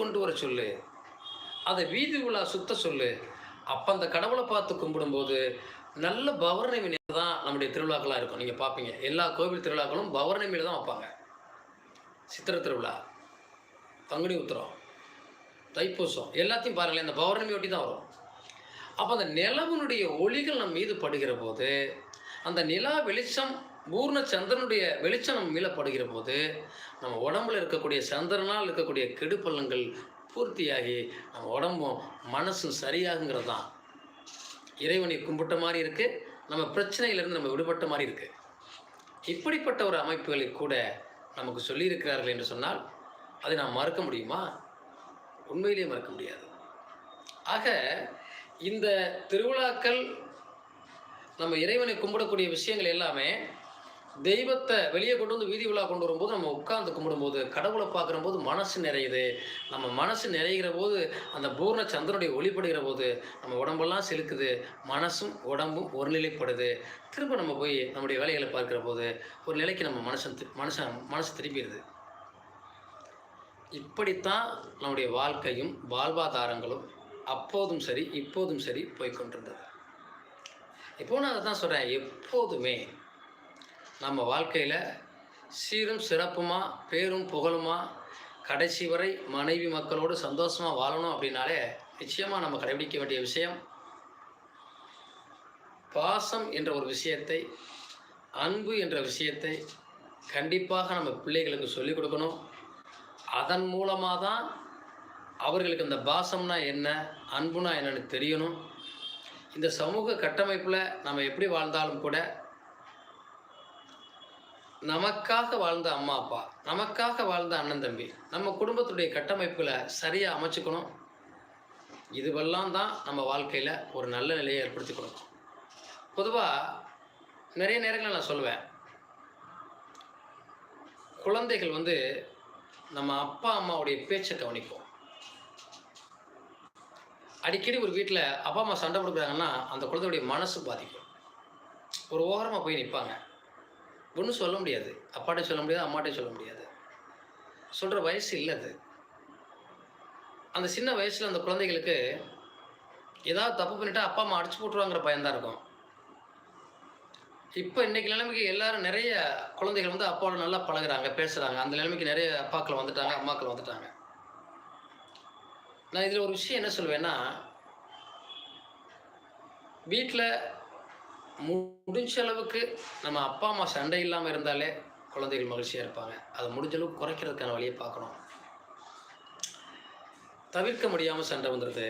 கொண்டு வர சொல்லு. அதை வீதி உலா சுத்த சொல்லு. அப்போ அந்த கடவுளை பார்த்து கும்பிடும்போது நல்ல பௌர்ணமி தான் நம்முடைய திருவிழாக்களாக இருக்கும். நீங்கள் பார்ப்பீங்க. எல்லா கோவில் திருவிழாக்களும் பௌர்ணமியில் தான் வைப்பாங்க. சித்திரை திருவிழா பங்குனி உத்திரம் தைப்பூசம் எல்லாத்தையும் பாருங்களேன். இந்த பௌர்ணமி ஒட்டி தான் வரும். அப்போ அந்த நிலவனுடைய ஒளிகள் நம் மீது படுகிற போது அந்த நிலா வெளிச்சம் பூர்ண சந்திரனுடைய வெளிச்சம் நம்ம போது நம்ம உடம்புல இருக்கக்கூடிய சந்திரனால் இருக்கக்கூடிய கெடுப்பள்ளங்கள் பூர்த்தியாகி நம்ம உடம்பும் மனசும் சரியாகுங்கிறது தான் இறைவனை கும்பிட்ட மாதிரி இருக்குது நம்ம பிரச்சனையிலேருந்து நம்ம விடுபட்ட மாதிரி இருக்குது இப்படிப்பட்ட ஒரு அமைப்புகளை கூட நமக்கு சொல்லியிருக்கிறார்கள் என்று சொன்னால் அதை நாம் மறுக்க முடியுமா? உண்மையிலேயே மறுக்க முடியாது. ஆக இந்த திருவிழாக்கள் நம்ம இறைவனை கும்பிடக்கூடிய விஷயங்கள் எல்லாமே தெய்வத்தை வெளியே கொண்டு வந்து வீதி விழா கொண்டு வரும்போது நம்ம உட்கார்ந்து கும்பிடும்போது கடவுளை பார்க்குற போது மனசு நிறையுது. நம்ம மனசு நிறைகிற போது அந்த பூர்ண சந்திரனுடைய ஒளிப்படுகிற போது நம்ம உடம்பெல்லாம் செலுக்குது. மனசும் உடம்பும் ஒருநிலைப்படுது. திரும்ப நம்ம போய் நம்முடைய வேலைகளை பார்க்குற போது ஒரு நிலைக்கு நம்ம மனசன் மனுஷன் மனசு திரும்பிடுது. இப்படித்தான் நம்முடைய வாழ்க்கையும் வாழ்வாதாரங்களும் அப்போதும் சரி இப்போதும் சரி போய்கொண்டிருந்தது இப்போ நான் அதை தான் சொல்கிறேன் எப்போதுமே நம்ம வாழ்க்கையில் சீரும் சிறப்புமா பேரும் புகழுமா கடைசி வரை மனைவி மக்களோடு சந்தோஷமாக வாழணும் அப்படின்னாலே நிச்சயமாக நம்ம கடைபிடிக்க வேண்டிய விஷயம். பாசம் என்ற ஒரு விஷயத்தை அன்பு என்ற விஷயத்தை கண்டிப்பாக நம்ம பிள்ளைகளுக்கு சொல்லிக் கொடுக்கணும். அதன் மூலமாக தான் அவர்களுக்கு இந்த பாசம்னா என்ன அன்புனா என்னன்னு தெரியணும். இந்த சமூக கட்டமைப்பில் நம்ம எப்படி வாழ்ந்தாலும் கூட நமக்காக வாழ்ந்த அம்மா அப்பா நமக்காக வாழ்ந்த அண்ணன் தம்பி நம்ம குடும்பத்துடைய கட்டமைப்புகளை சரியாக அமைச்சுக்கணும். இதுவெல்லாம் தான் நம்ம வாழ்க்கையில் ஒரு நல்ல நிலையை ஏற்படுத்தி கொடுக்கும் பொதுவாக நிறைய நேரங்களில் நான் சொல்லுவேன். குழந்தைகள் வந்து நம்ம அப்பா அம்மாவுடைய பேச்சை கவனிப்போம் அடிக்கடி ஒரு வீட்டில் அப்பா அம்மா சண்டை கொடுக்குறாங்கன்னா அந்த குழந்தையுடைய மனசு பாதிக்கும். ஒரு ஓரமாக போய் நிற்பாங்க. ஒன்றும் சொல்ல முடியாது. அப்பாட்டே சொல்ல முடியாது அம்மாட்டே சொல்ல முடியாது. சொல்கிற வயசு இல்லை அது. அந்த சின்ன வயசில் அந்த குழந்தைகளுக்கு ஏதாவது தப்பு பண்ணிட்டா அப்பா அம்மா அடிச்சு போட்டுருவாங்கிற பயம்தான் இருக்கும். இப்போ இன்னைக்கு நிலைமைக்கு எல்லாரும் நிறைய குழந்தைகள் வந்து அப்பாவோட நல்லா பழகுறாங்க பேசுகிறாங்க அந்த நிலைமைக்கு நிறைய அப்பாக்கள் வந்துட்டாங்க அம்மாக்கள் வந்துட்டாங்க. நான் இதில் ஒரு விஷயம் என்ன சொல்லுவேன்னா வீட்டில் முடிஞ்ச அளவுக்கு நம்ம அப்பா அம்மா சண்டை இல்லாமல் இருந்தாலே குழந்தைகள் மகிழ்ச்சியாக இருப்பாங்க. அதை முடிஞ்ச அளவுக்கு குறைக்கிறதுக்கான வழியை பார்க்கணும். தவிர்க்க முடியாமல் சண்டை வந்துடுது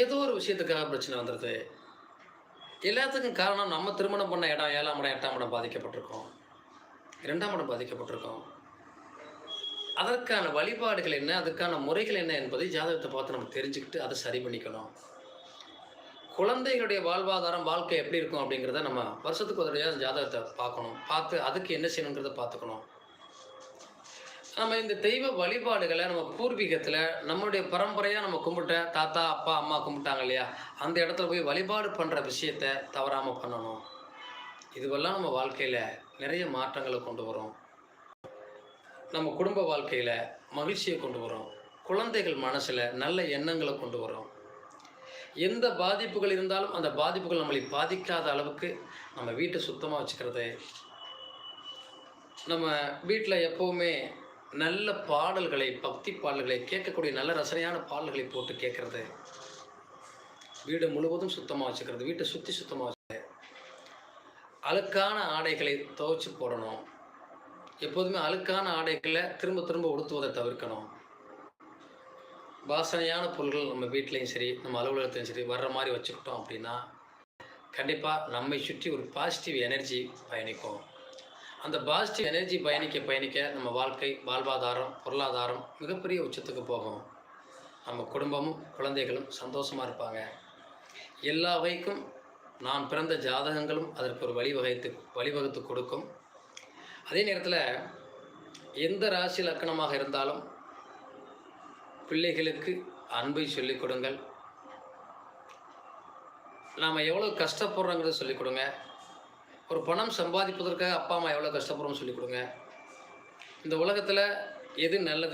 ஏதோ ஒரு விஷயத்துக்காக பிரச்சனை வந்துடுது எல்லாத்துக்கும் காரணம் நம்ம திருமணம் பண்ண இடம் ஏழாம் இடம் எட்டாம் இடம் பாதிக்கப்பட்டிருக்கோம். இரண்டாம் இடம் பாதிக்கப்பட்டிருக்கோம். அதற்கான வழிபாடுகள் என்ன அதுக்கான முறைகள் என்ன என்பதை ஜாதகத்தை பார்த்து நம்ம தெரிஞ்சுக்கிட்டு அதை சரி பண்ணிக்கணும். குழந்தைகளுடைய வாழ்வாதாரம் வாழ்க்கை எப்படி இருக்கும் அப்படிங்கிறத நம்ம வருஷத்துக்கு ஒரு தடவையாக அந்த ஜாதகத்தை பார்க்கணும். பார்த்து அதுக்கு என்ன செய்யணுங்கிறத பார்த்துக்கணும். நம்ம இந்த தெய்வ வழிபாடுகளை நம்ம பூர்வீகத்தில் நம்மளுடைய பரம்பரையாக நம்ம கும்பிட்ட தாத்தா அப்பா அம்மா கும்பிட்டாங்க இல்லையா? அந்த இடத்துல போய் வழிபாடு பண்ணுற விஷயத்த தவறாமல் பண்ணணும். இதுவெல்லாம் நம்ம வாழ்க்கையில் நிறைய மாற்றங்களை கொண்டு வரும். நம்ம குடும்ப வாழ்க்கையில் மகிழ்ச்சியை கொண்டு வரும். குழந்தைகள் மனசில் நல்ல எண்ணங்களை கொண்டு வரும். எந்த பாதிப்புகள் இருந்தாலும் அந்த பாதிப்புகள் நம்மளை பாதிக்காத அளவுக்கு நம்ம வீட்டை சுத்தமாக வச்சுக்கிறது. நம்ம வீட்டில் எப்போவுமே நல்ல பாடல்களை பக்தி பாடல்களை கேட்கக்கூடிய நல்ல ரசனையான பாடல்களை போட்டு கேட்குறது. வீடு முழுவதும் சுத்தமாக வச்சுக்கிறது வீட்டை சுற்றி சுத்தமாக வச்சுக்கிறது. அழுக்கான ஆடைகளை துவைச்சி போடணும். எப்போதுமே அழுக்கான ஆடைகளை திரும்ப திரும்ப உடுத்துவதை தவிர்க்கணும். வாசனையான பொருட்கள் நம்ம வீட்லேயும் சரி நம்ம அலுவலகத்துலையும் சரி வர்ற மாதிரி வச்சுக்கிட்டோம் அப்படின்னா கண்டிப்பாக நம்மை சுற்றி ஒரு பாசிட்டிவ் எனர்ஜி பயணிக்கும். அந்த பாசிட்டிவ் எனர்ஜி பயணிக்க பயணிக்க நம்ம வாழ்க்கை வாழ்வாதாரம் பொருளாதாரம் மிகப்பெரிய உச்சத்துக்கு போகும். நம்ம குடும்பமும் குழந்தைகளும் சந்தோஷமாக இருப்பாங்க. எல்லா வகைக்கும் நான் பிறந்த ஜாதகங்களும் அதற்கு ஒரு வழிவகைத்து வழிவகுத்து கொடுக்கும். அதே நேரத்தில் எந்த ராசி லக்கணமாக இருந்தாலும் பிள்ளைகளுக்கு அன்பை சொல்லிக் கொடுங்கள். நாம் எவ்வளோ கஷ்டப்படுறோங்கிறத சொல்லிக் கொடுங்க. ஒரு பணம் சம்பாதிப்பதற்காக அப்பா அம்மா எவ்வளோ கஷ்டப்படுறோம்னு சொல்லிக் கொடுங்க. இந்த உலகத்தில் எது நல்லது